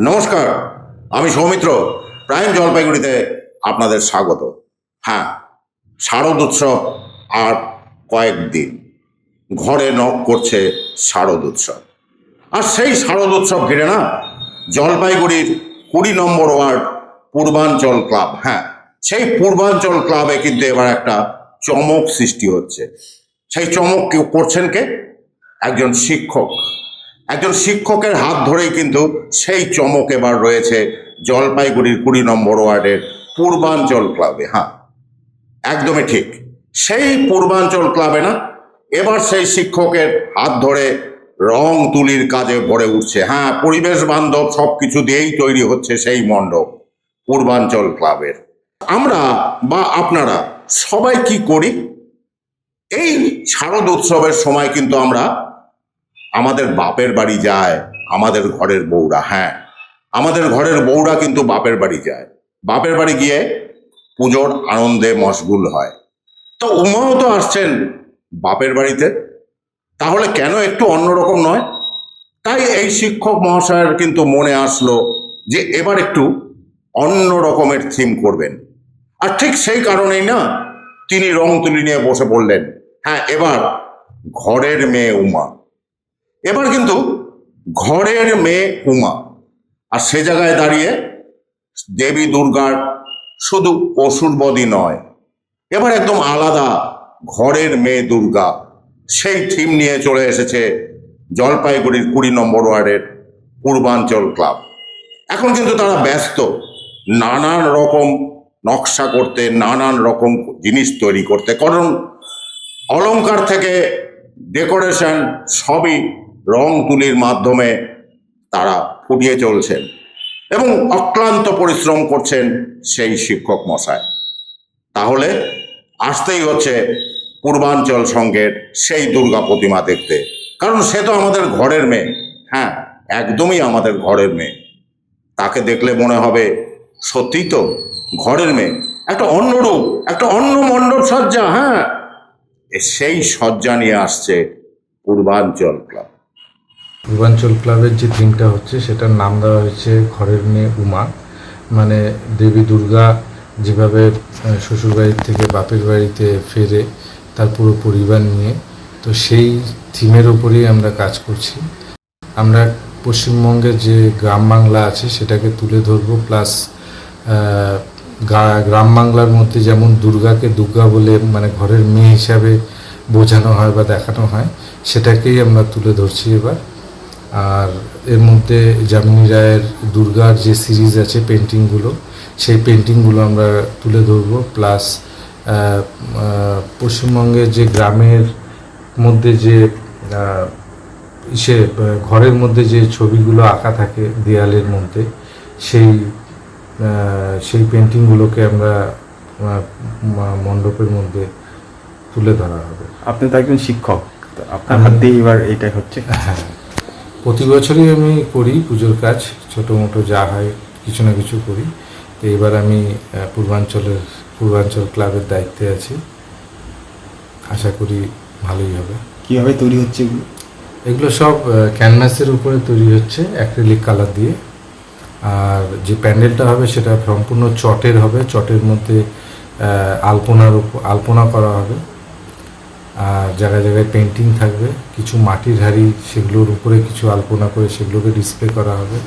নমস্কার, আমি সৌমিত্র। প্রাইম জলপাইগুড়িতে আপনাদের স্বাগত। হ্যাঁ শারদ উৎসব আর কয়েকদিন ঘরে নখ করছে শারদ উৎসব। আর সেই শারদ উৎসব ঘিরে না জলপাইগুড়ির কুড়ি নম্বর ওয়ার্ড পূর্বাঞ্চল ক্লাব হ্যাঁ সেই পূর্বাঞ্চল ক্লাবে কিন্তু এবার একটা চমক সৃষ্টি হচ্ছে। সেই চমক কেউ করছেন কে? একজন শিক্ষক। একজন শিক্ষকের হাত ধরেই কিন্তু সেই চমক এবার রয়েছে জলপাইগুড়ির কুড়ি নম্বর ওয়ার্ডের পূর্বাঞ্চল ক্লাবে হ্যাঁ। একদমই ঠিক। সেই পূর্বাঞ্চল ক্লাবে না, এবার সেই শিক্ষকের হাত ধরে রং তুলির কাজে ভরে উঠছে হ্যাঁ। পরিবেশ বান্ধব সব কিছু দিয়েই তৈরি হচ্ছে সেই মণ্ডপ পূর্বাঞ্চল ক্লাবের। আমরা বা আপনারা সবাই কি করি? এই শারদ উৎসবের সময় কিন্তু আমরা আমাদের বাপের বাড়ি যায়, আমাদের ঘরের বউরা হ্যাঁ। আমাদের ঘরের বউরা কিন্তু বাপের বাড়ি যায়। বাপের বাড়ি গিয়ে পুজোর আনন্দে মশগুল হয়। তো উমাও তো আসছেন বাপের বাড়িতে। তাহলে কেন একটু অন্যরকম নয়? তাই এই শিক্ষক মহাশয়ের কিন্তু মনে আসলো যে এবার একটু অন্য রকমের থিম করবেন। আর ঠিক সেই কারণেই না তিনি রং তুলি নিয়ে বসে পড়লেন। হ্যাঁ এবার ঘরের মেয়ে উমা। এবার কিন্তু ঘরের মেয়ে উমা, আর সে জায়গায় দাঁড়িয়ে দেবী দুর্গার শুধু অসুরবদী নয়, এবার একদম আলাদা ঘরের মেয়ে দুর্গা, সেই থিম নিয়ে চলে এসেছে জলপাইগুড়ির কুড়ি নম্বর ওয়ার্ডের পূর্বাঞ্চল ক্লাব। এখন কিন্তু তারা ব্যস্ত, নানান রকম নকশা করতে, নানান রকম জিনিস তৈরি করতে, কারণ অলংকার থেকে ডেকোরেশন সবই রং তুলির মাধ্যমে তারা ফুটিয়ে চলছেন এবং অক্লান্ত পরিশ্রম করছেন সেই শিক্ষক মশাই। তাহলে আসতেই হচ্ছে পূর্বাঞ্চল সংঘের সেই দুর্গা প্রতিমা দেখতে। কারণ সে তো আমাদের ঘরের মেয়ে। হ্যাঁ একদমই আমাদের ঘরের মেয়ে। তাকে দেখলে মনে হবে সত্যি তো ঘরের মেয়ে। একটা অন্য রূপ একটা অন্য মণ্ডপ সজ্জা হ্যাঁ। সেই সজ্জা নিয়ে আসছে পূর্বাঞ্চল ক্লাব। পূর্বাঞ্চল ক্লাবের যে থিমটা হচ্ছে, সেটার নাম দেওয়া হয়েছে ঘরের মেয়ে উমা। মানে দেবী দুর্গা যেভাবে শ্বশুরবাড়ির থেকে বাপের বাড়িতে ফেরে তার পুরো পরিবার নিয়ে, তো সেই থিমের ওপরেই আমরা কাজ করছি। আমরা পশ্চিমবঙ্গের যে গ্রাম বাংলা আছে, সেটাকে তুলে ধরবো প্লাস গ্রাম বাংলার মধ্যে যেমন দুর্গাকে দুর্গা বলে মানে ঘরের মেয়ে হিসাবে বোঝানো হয় বা দেখানো হয়, সেটাকেই আমরা তুলে ধরছি এবার। আর এর মধ্যে যামিনী রায়ের দুর্গার যে সিরিজ আছে পেন্টিংগুলো সেই পেন্টিংগুলো আমরা তুলে ধরবো। প্লাস পশ্চিমবঙ্গের যে গ্রামের মধ্যে যে সে ঘরের মধ্যে যে ছবিগুলো আঁকা থাকে দেয়ালের মধ্যে সেই সেই পেন্টিংগুলোকে আমরা মণ্ডপের মধ্যে তুলে ধরা হবে। আপনি তো একজন শিক্ষক আপনার হাত দিয়ে এবার এইটাই হচ্ছে। হ্যাঁ। প্রতি বছরই আমি করি পুজোর কাজ ছোটো মোটো যা হয় কিছু না কিছু করি। তো এবার আমি পূর্বাঞ্চলের পূর্বাঞ্চল ক্লাবের দায়িত্বে আছি। আশা করি ভালোই হবে। কীভাবে তৈরি হচ্ছে এগুলো? এগুলো সব ক্যানভাসের উপরে তৈরি হচ্ছে অ্যাক্রিলিক কালার দিয়ে। আর যে প্যান্ডেলটা হবে সেটা সম্পূর্ণ চটের হবে চটের মধ্যে আলপনার উপর আলপনা করা হবে। আর জায়গায় জায়গায় পেন্টিং থাকবে, কিছু মাটির হাড়ি, সেগুলোর উপরে কিছু আলপনা করে সেগুলোকে ডিসপ্লে করা হবে।